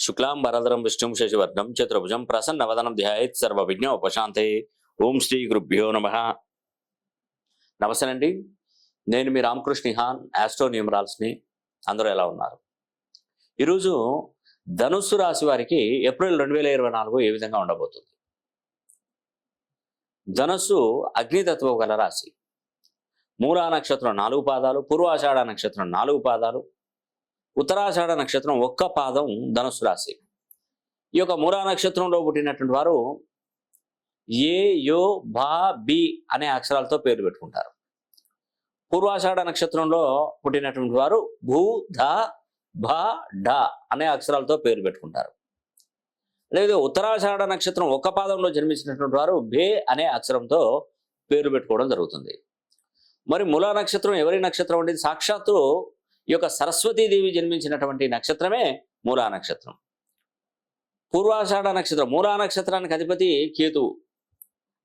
శుక్లాం వరదరం విష్ణుం శశివర్ణం చతుర్భుజం ప్రసన్నవదనం ధ్యాయత్ సర్వ విఘ్న ఉపశాంతే ఓం శ్రీ గురుభ్యో నమ. నమస్తే అండి నేను మీ రామకృష్ణ హాన్ ఆస్ట్రో న్యూమరాల్స్ని. అందరూ ఎలా ఉన్నారు? ఈరోజు ధనుస్సు రాశి వారికి ఏప్రిల్ రెండు వేల ఇరవై నాలుగు ఏ విధంగా ఉండబోతుంది? ధనుస్సు అగ్నితత్వం గల రాశి. మూలా నక్షత్రం నాలుగు పాదాలు పూర్వాషాఢ నక్షత్రం నాలుగు పాదాలు ఉత్తరాషాఢ నక్షత్రం ఒక్క పాదం ధనుసు రాశి. ఈ యొక్క మూలా నక్షత్రంలో పుట్టినటువంటి వారు ఏ యో భా బి అనే అక్షరాలతో పేరు పెట్టుకుంటారు. పూర్వాషాఢ నక్షత్రంలో పుట్టినటువంటి వారు భూ ధ భ ఢ అనే అక్షరాలతో పేరు పెట్టుకుంటారు. లేదా ఉత్తరాషాఢ నక్షత్రం ఒక్క పాదంలో జన్మించినటువంటి వారు భే అనే అక్షరంతో పేరు పెట్టుకోవడం జరుగుతుంది. మరి మూలా నక్షత్రం ఎవరి నక్షత్రం అనేది సాక్షాత్తు ఈ యొక్క సరస్వతీదేవి జన్మించినటువంటి నక్షత్రమే మూలా నక్షత్రం. పూర్వాషాఢ నక్షత్రం మూలా నక్షత్రానికి అధిపతి కేతువు.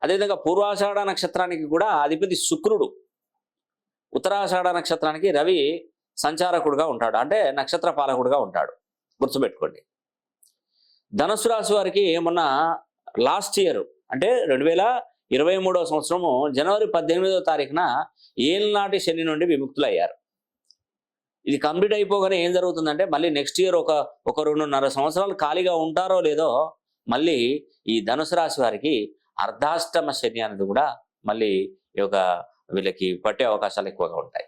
అదేవిధంగా పూర్వాషాఢ నక్షత్రానికి కూడా అధిపతి శుక్రుడు. ఉత్తరాషాఢ నక్షత్రానికి రవి సంచారకుడుగా ఉంటాడు. అంటే నక్షత్ర పాలకుడుగా ఉంటాడు. గుర్తుపెట్టుకోండి. ధనుసు రాశి వారికి మొన్న లాస్ట్ ఇయర్ అంటే రెండు వేల ఇరవై మూడవ సంవత్సరము జనవరి పద్దెనిమిదవ తారీఖున ఏళ్ళనాటి శని నుండి విముక్తులయ్యారు. ఇది కంప్లీట్ అయిపోగానే ఏం జరుగుతుందంటే మళ్ళీ నెక్స్ట్ ఇయర్ ఒక ఒక రెండున్నర సంవత్సరాలు ఖాళీగా ఉంటారో లేదో మళ్ళీ ఈ ధనుసు రాశి వారికి అర్ధాష్టమ శని అనేది కూడా మళ్ళీ ఈ యొక్క వీళ్ళకి పట్టే అవకాశాలు ఎక్కువగా ఉంటాయి.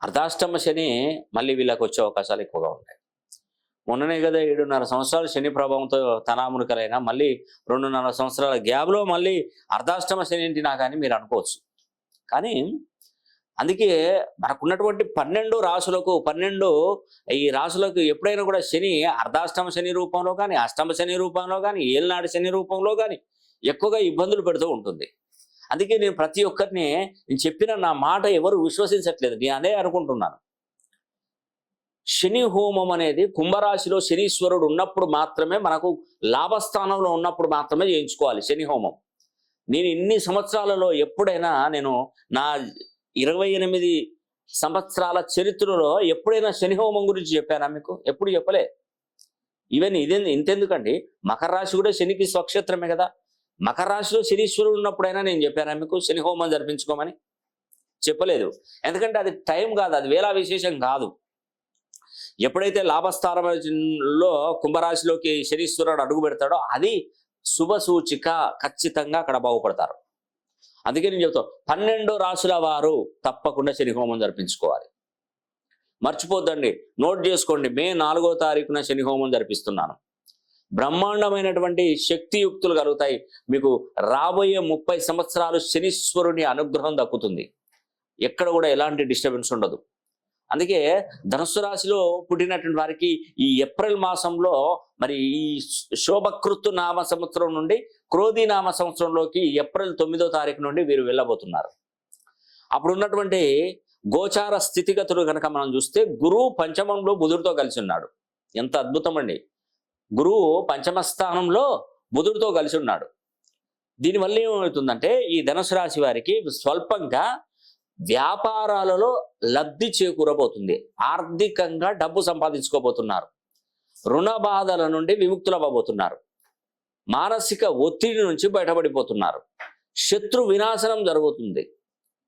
అర్ధాష్టమ శని మళ్ళీ వీళ్ళకి వచ్చే అవకాశాలు ఎక్కువగా ఉంటాయి. మొన్ననే కదా ఏడున్నర సంవత్సరాలు శని ప్రభావంతో తనామునికలైనా మళ్ళీ రెండున్నర సంవత్సరాల గ్యాప్లో మళ్ళీ అర్ధాష్టమ శని ఏంటి నాకు అని మీరు అనుకోవచ్చు. కానీ అందుకే మనకున్నటువంటి పన్నెండు రాసులకు పన్నెండు ఈ రాసులకు ఎప్పుడైనా కూడా శని అర్ధాష్టమ శని రూపంలో కానీ అష్టమ శని రూపంలో కానీ ఏళ్ళనాడు శని రూపంలో కానీ ఎక్కువగా ఇబ్బందులు పెడుతూ ఉంటుంది. అందుకే నేను ప్రతి ఒక్కరిని నేను చెప్పిన నా మాట ఎవరు విశ్వసించట్లేదు. నేను అదే అనుకుంటున్నాను. శని హోమం అనేది కుంభరాశిలో శనీశ్వరుడు ఉన్నప్పుడు మాత్రమే మనకు లాభస్థానంలో ఉన్నప్పుడు మాత్రమే చేయించుకోవాలి శని హోమం. నేను ఇన్ని సంవత్సరాలలో ఎప్పుడైనా నేను నా ఇరవై ఎనిమిది సంవత్సరాల చరిత్రలో ఎప్పుడైనా శని హోమం గురించి చెప్పానా మీకు? ఎప్పుడు చెప్పలే? ఈవెన్ ఇదే ఇంతెందుకండి? మకర రాశి కూడా శనికి స్వక్షేత్రమే కదా. మకర రాశిలో శనీశ్వరుడు ఉన్నప్పుడైనా నేను చెప్పానా మీకు? శని హోమం జరిపించుకోమని? చెప్పలేదు. ఎందుకంటే అది టైం కాదు అది వేళ విశేషం కాదు. ఎప్పుడైతే లాభస్థానంలో కుంభరాశిలోకి శనీశ్వరుడు అడుగు పెడతాడో అది శుభ సూచిక ఖచ్చితంగా అక్కడ బాగుపడతారు. అందుకే నేను చెప్తాను పన్నెండు రాసుల వారు తప్పకుండా శని హోమం జరిపించుకోవాలి. మర్చిపోద్దండి నోట్ చేసుకోండి మే నాలుగో తారీఖున శని హోమం జరిపిస్తున్నాను. బ్రహ్మాండమైనటువంటి శక్తియుక్తులు కలుగుతాయి మీకు రాబోయే ముప్పై సంవత్సరాలు శనీశ్వరుని అనుగ్రహం దక్కుతుంది. ఎక్కడ కూడా ఎలాంటి డిస్టర్బెన్స్ ఉండదు. అందుకే ధనుసు రాశిలో పుట్టినటువంటి వారికి ఈ ఏప్రిల్ మాసంలో మరి ఈ శోభకృత్తు నామ సంవత్సరం నుండి క్రోధి నామ సంవత్సరంలోకి ఏప్రిల్ తొమ్మిదో తారీఖు నుండి వీరు వెళ్ళబోతున్నారు. అప్పుడు ఉన్నటువంటి గోచార స్థితిగతులు కనుక మనం చూస్తే గురువు పంచమంలో బుధుడితో కలిసి ఉన్నాడు. ఎంత అద్భుతం అండి గురువు పంచమ స్థానంలో బుధుడితో కలిసి ఉన్నాడు. దీనివల్ల ఏమవుతుందంటే ఈ ధనుసు రాశి వారికి స్వల్పంగా వ్యాపారాలలో లబ్ధి చేకూరబోతుంది. ఆర్థికంగా డబ్బు సంపాదించుకోబోతున్నారు. రుణ బాధల నుండి విముక్తులవ్వబోతున్నారు. మానసిక ఒత్తిడి నుంచి బయటపడిపోతున్నారు. శత్రు వినాశనం జరుగుతుంది.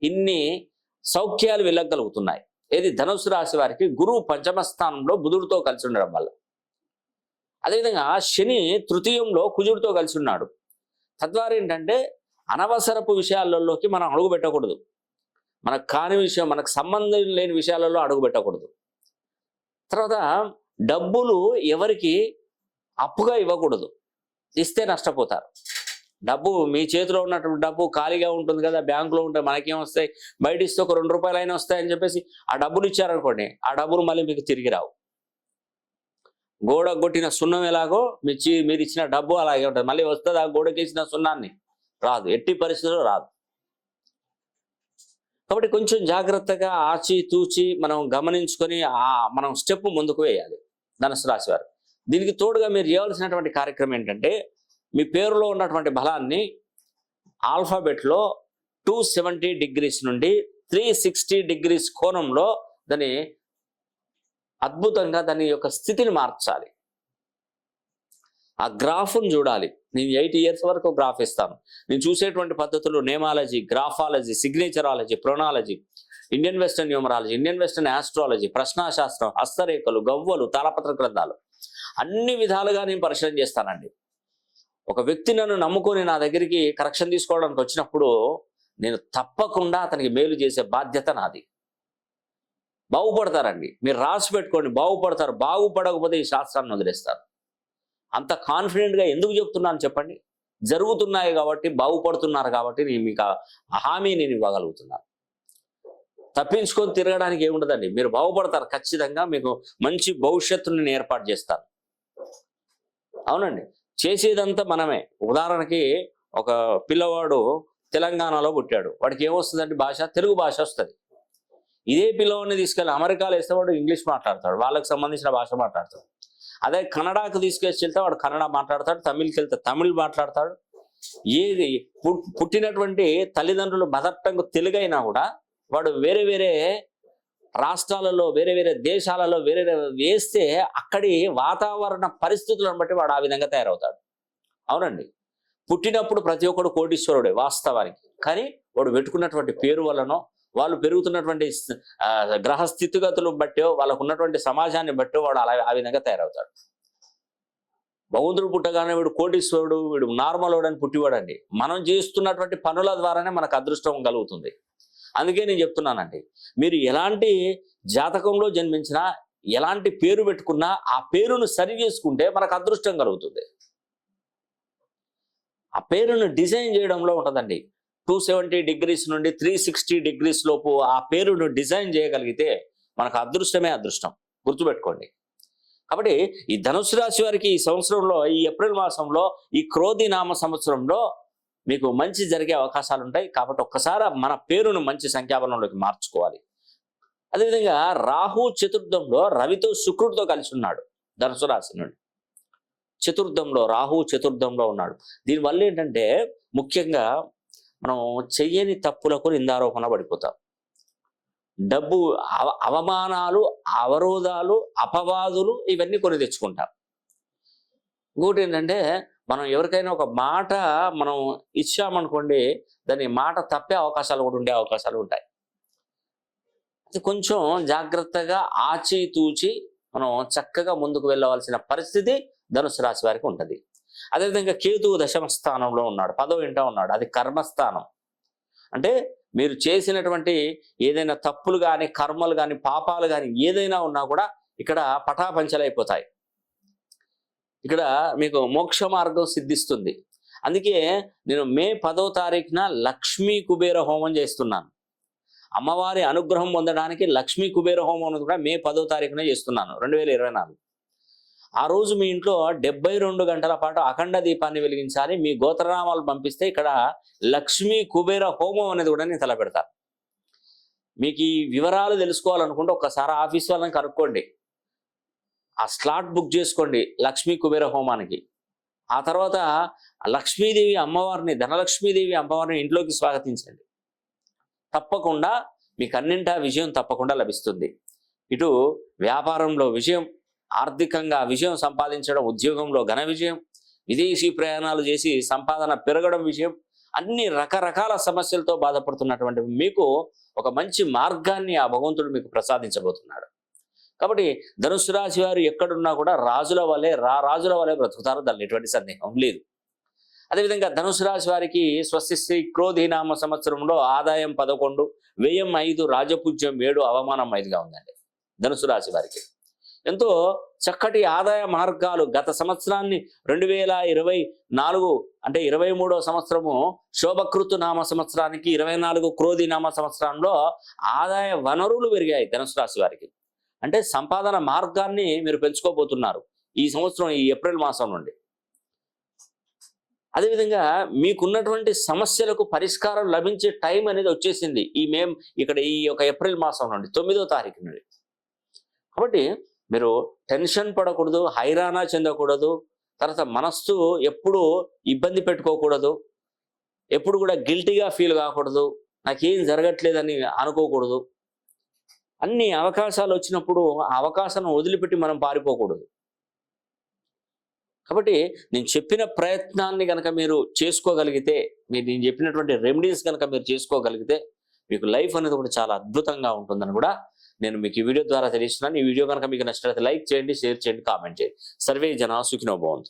ఇన్ని సౌఖ్యాలు వెళ్ళగలుగుతున్నాయి. ఏది ధనుసు రాశి వారికి గురువు పంచమ స్థానంలో బుధుడితో కలిసి ఉండడం వల్ల. అదేవిధంగా శని తృతీయంలో కుజుడితో కలిసి ఉన్నాడు. తద్వారా ఏంటంటే అనవసరపు విషయాలలోకి మనం అడుగు పెట్టకూడదు. మనకు కాని విషయం మనకు సంబంధం లేని విషయాలలో అడుగు పెట్టకూడదు. తర్వాత డబ్బులు ఎవరికి అప్పుగా ఇవ్వకూడదు. ఇస్తే నష్టపోతారు. డబ్బు మీ చేతిలో ఉన్నటువంటి డబ్బు ఖాళీగా ఉంటుంది కదా బ్యాంకులో ఉంటే మనకేం వస్తాయి? బయట ఇస్తే ఒక రెండు రూపాయలు అయినా వస్తాయని చెప్పేసి ఆ డబ్బులు ఇచ్చారనుకోండి ఆ డబ్బులు మళ్ళీ మీకు తిరిగి రావు. గోడ కొట్టిన సున్నం ఎలాగో మీ మీరు ఇచ్చిన డబ్బు అలాగే ఉంటుంది. మళ్ళీ వస్తుంది ఆ గోడకి ఇచ్చిన సున్నాన్ని? రాదు. ఎట్టి పరిస్థితుల్లో రాదు. కాబట్టి కొంచెం జాగ్రత్తగా ఆచి తూచి మనం గమనించుకొని ఆ మనం స్టెప్ ముందుకు వేయాలి. ధనుసు రాశి వారు. దీనికి తోడుగా మీరు చేయవలసినటువంటి కార్యక్రమం ఏంటంటే మీ పేరులో ఉన్నటువంటి బలాన్ని ఆల్ఫాబెట్లో టూ సెవెంటీ డిగ్రీస్ నుండి త్రీ సిక్స్టీ డిగ్రీస్ కోణంలో దాన్ని అద్భుతంగా దాని యొక్క స్థితిని మార్చాలి. ఆ గ్రాఫ్ను చూడాలి. నేను ఎయిట్ ఇయర్స్ వరకు గ్రాఫ్ ఇస్తాను. నేను చూసేటువంటి పద్ధతులు namology graphology signaturology pronology Indian western numerology Indian western astrology ప్రశ్నాశాస్త్రం హస్తరేఖలు గవ్వలు తాళపత్ర గ్రంథాలు. అన్ని విధాలుగా నేను పరిశీలన చేస్తానండి. ఒక వ్యక్తి నన్ను నమ్ముకొని నా దగ్గరికి కరెక్షన్ తీసుకోవడానికి వచ్చినప్పుడు నేను తప్పకుండా అతనికి మేలు చేసే బాధ్యత నాది. బాగుపడతారండి. మీరు రాసి పెట్టుకోండి. బాగుపడతారు. బాగుపడకపోతే ఈ శాస్త్రాన్ని వదిలేస్తారు. అంత కాన్ఫిడెంట్గా ఎందుకు చెప్తున్నాను చెప్పండి? జరుగుతున్నాయి కాబట్టి బాగుపడుతున్నారు కాబట్టి నేను మీకు హామీ నేను ఇవ్వగలుగుతున్నాను తప్పించుకొని తిరగడానికి ఏముండదండి. మీరు బాగుపడతారు ఖచ్చితంగా మీకు మంచి భవిష్యత్తుని నేను ఏర్పాటు చేస్తాను. అవునండి. చేసేదంతా మనమే. ఉదాహరణకి ఒక పిల్లవాడు తెలంగాణలో పుట్టాడు. వాడికి ఏమొస్తుందండి భాష? తెలుగు భాష వస్తుంది. ఇదే పిల్లవాడిని తీసుకెళ్ళి అమెరికాలో వేస్తే వాడు ఇంగ్లీష్ మాట్లాడతాడు. వాళ్ళకి సంబంధించిన భాష మాట్లాడతాడు. అదే కన్నడకు తీసుకొచ్చి వెళ్తే వాడు కన్నడ మాట్లాడతాడు తమిళ్కి వెళ్తే తమిళ్ మాట్లాడతాడు. ఏది పుట్టినటువంటి తల్లిదండ్రులు మదర్ టంగ్ తెలుగైనా కూడా వాడు వేరే వేరే రాష్ట్రాలలో వేరే వేరే దేశాలలో వేరే వేరే వేస్తే అక్కడి వాతావరణ పరిస్థితులను బట్టి వాడు ఆ విధంగా తయారవుతాడు. అవునండి. పుట్టినప్పుడు ప్రతి ఒక్కడు కోటీశ్వరుడే వాస్తవానికి. కానీ వాడు పెట్టుకున్నటువంటి పేరు వలనో వాళ్ళు పెరుగుతున్నటువంటి గ్రహ స్థితిగతులు బట్టో వాళ్ళకు ఉన్నటువంటి సమాజాన్ని బట్టో వాడు అలా ఆ విధంగా తయారవుతాడు. భగవంతుడు పుట్టగానే వీడు కోటీశ్వరుడు వీడు నార్మల్ వాడని పుట్టివాడండి. మనం చేస్తున్నటువంటి పనుల ద్వారానే మనకు అదృష్టం కలుగుతుంది. అందుకే నేను చెప్తున్నానండి. మీరు ఎలాంటి జాతకంలో జన్మించినా ఎలాంటి పేరు పెట్టుకున్నా ఆ పేరును సరి చేసుకుంటే మనకు అదృష్టం కలుగుతుంది. ఆ పేరును డిజైన్ చేయడంలో ఉంటుందండి. టూ సెవెంటీ డిగ్రీస్ నుండి త్రీ సిక్స్టీ డిగ్రీస్ లోపు ఆ పేరును డిజైన్ చేయగలిగితే మనకు అదృష్టమే అదృష్టం. గుర్తుపెట్టుకోండి. కాబట్టి ఈ ధనుసు రాశి వారికి ఈ సంవత్సరంలో ఈ ఏప్రిల్ మాసంలో ఈ క్రోధి నామ సంవత్సరంలో మీకు మంచి జరిగే అవకాశాలు ఉంటాయి. కాబట్టి ఒక్కసారి మన పేరును మంచి సంఖ్యాబలంలోకి మార్చుకోవాలి. అదేవిధంగా రాహు చతుర్థంలో రవితో శుక్రుడితో కలిసి ఉన్నాడు ధనుసు రాశి నుండి. చతుర్థంలో రాహు చతుర్థంలో ఉన్నాడు. దీనివల్ల ఏంటంటే ముఖ్యంగా మనం చెయ్యని తప్పులకు నిందారోపణ పడిపోతాం. డబ్బు అవ అవమానాలు అవరోధాలు అపవాదులు ఇవన్నీ కొని తెచ్చుకుంటాం. ఇంకోటి ఏంటంటే మనం ఎవరికైనా ఒక మాట మనం ఇచ్చామనుకోండి దాని మాట తప్పే అవకాశాలు కూడా ఉండే అవకాశాలు ఉంటాయి. అది కొంచెం జాగ్రత్తగా ఆచితూచి మనం చక్కగా ముందుకు వెళ్ళవలసిన పరిస్థితి ధనుసు రాశి వారికి ఉంటుంది. అదేవిధంగా కేతువు దశమ స్థానంలో ఉన్నాడు. పదో ఇంట ఉన్నాడు. అది కర్మస్థానం. అంటే మీరు చేసినటువంటి ఏదైనా తప్పులు కానీ కర్మలు కానీ పాపాలు కానీ ఏదైనా ఉన్నా కూడా ఇక్కడ పటాపంచలైపోతాయి ఇక్కడ మీకు మోక్ష మార్గం సిద్ధిస్తుంది. అందుకే నేను మే పదో తారీఖున లక్ష్మీ కుబేర హోమం చేస్తున్నాను. అమ్మవారి అనుగ్రహం పొందడానికి లక్ష్మీ కుబేర హోమం అనేది కూడా మే పదో తారీఖున చేస్తున్నాను. రెండు వేల ఇరవై నాలుగు. ఆ రోజు మీ ఇంట్లో డెబ్బై రెండు గంటల పాటు అఖండ దీపాన్ని వెలిగించాలి. మీ గోత్రనామాలు పంపిస్తే ఇక్కడ లక్ష్మీ కుబేర హోమం అనేది కూడా నేను తలపెడతాను మీకు ఈ వివరాలు తెలుసుకోవాలనుకుంటే ఒక్కసారి ఆఫీస్ వాళ్ళని కనుక్కోండి. ఆ స్లాట్ బుక్ చేసుకోండి లక్ష్మీ కుబేర హోమానికి. ఆ తర్వాత లక్ష్మీదేవి అమ్మవారిని ధనలక్ష్మీదేవి అమ్మవారిని ఇంట్లోకి స్వాగతించండి. తప్పకుండా మీకు అన్నింటా విజయం తప్పకుండా లభిస్తుంది. ఇటు వ్యాపారంలో విజయం ఆర్థికంగా విజయం సంపాదించడం ఉద్యోగంలో ఘన విజయం విదేశీ ప్రయాణాలు చేసి సంపాదన పెరగడం విషయం అన్ని రకరకాల సమస్యలతో బాధపడుతున్నటువంటి మీకు ఒక మంచి మార్గాన్ని ఆ భగవంతుడు మీకు ప్రసాదించబోతున్నాడు. కాబట్టి ధనుసు రాశి వారు ఎక్కడున్నా కూడా రాజుల వలె రా రాజుల వలె బ్రతుకుతారు దానిలో ఎటువంటి సందేహం లేదు. అదేవిధంగా ధనుసు రాశి వారికి స్వస్తిశ్రీ క్రోధీనామ సంవత్సరంలో ఆదాయం పదకొండు వ్యయం ఐదు రాజపూజ్యం ఏడు అవమానం ఐదుగా ఉందండి. ధనుసు రాశి వారికి. ఎంతో చక్కటి ఆదాయ మార్గాలు గత సంవత్సరాన్ని రెండు వేల ఇరవై నాలుగు అంటే ఇరవై మూడో సంవత్సరము శోభకృతు నామ సంవత్సరానికి ఇరవై నాలుగు క్రోధి నామ సంవత్సరంలో ఆదాయ వనరులు పెరిగాయి ధనుసు రాశి వారికి. అంటే సంపాదన మార్గాన్ని మీరు పెంచుకోబోతున్నారు ఈ సంవత్సరం ఈ ఏప్రిల్ మాసం నుండి. అదేవిధంగా మీకున్నటువంటి సమస్యలకు పరిష్కారం లభించే టైం అనేది వచ్చేసింది ఈ మేం ఇక్కడ ఈ యొక్క ఏప్రిల్ మాసం నుండి తొమ్మిదో తారీఖు నుండి. కాబట్టి మీరు టెన్షన్ పడకూడదు హైరానా చెందకూడదు తర్వాత మనస్సు ఎప్పుడు ఇబ్బంది పెట్టుకోకూడదు ఎప్పుడు కూడా గిల్టీగా ఫీల్ కాకూడదు నాకేం జరగట్లేదని అనుకోకూడదు. అన్ని అవకాశాలు వచ్చినప్పుడు ఆ అవకాశాన్ని వదిలిపెట్టి మనం పారిపోకూడదు. కాబట్టి నేను చెప్పిన ప్రయత్నాన్ని కనుక మీరు చేసుకోగలిగితే మీరు నేను చెప్పినటువంటి రెమెడీస్ కనుక మీరు చేసుకోగలిగితే మీకు లైఫ్ అనేది కూడా చాలా అద్భుతంగా ఉంటుందని కూడా నేను మీకు ఈ వీడియో ద్వారా తెలియజేస్తున్నాను. ఈ వీడియో కనుక మీకు నచ్చినట్లయితే లైక్ చేయండి షేర్ చేయండి కామెంట్ చేయండి. సర్వే జన సుఖినో బాగుంది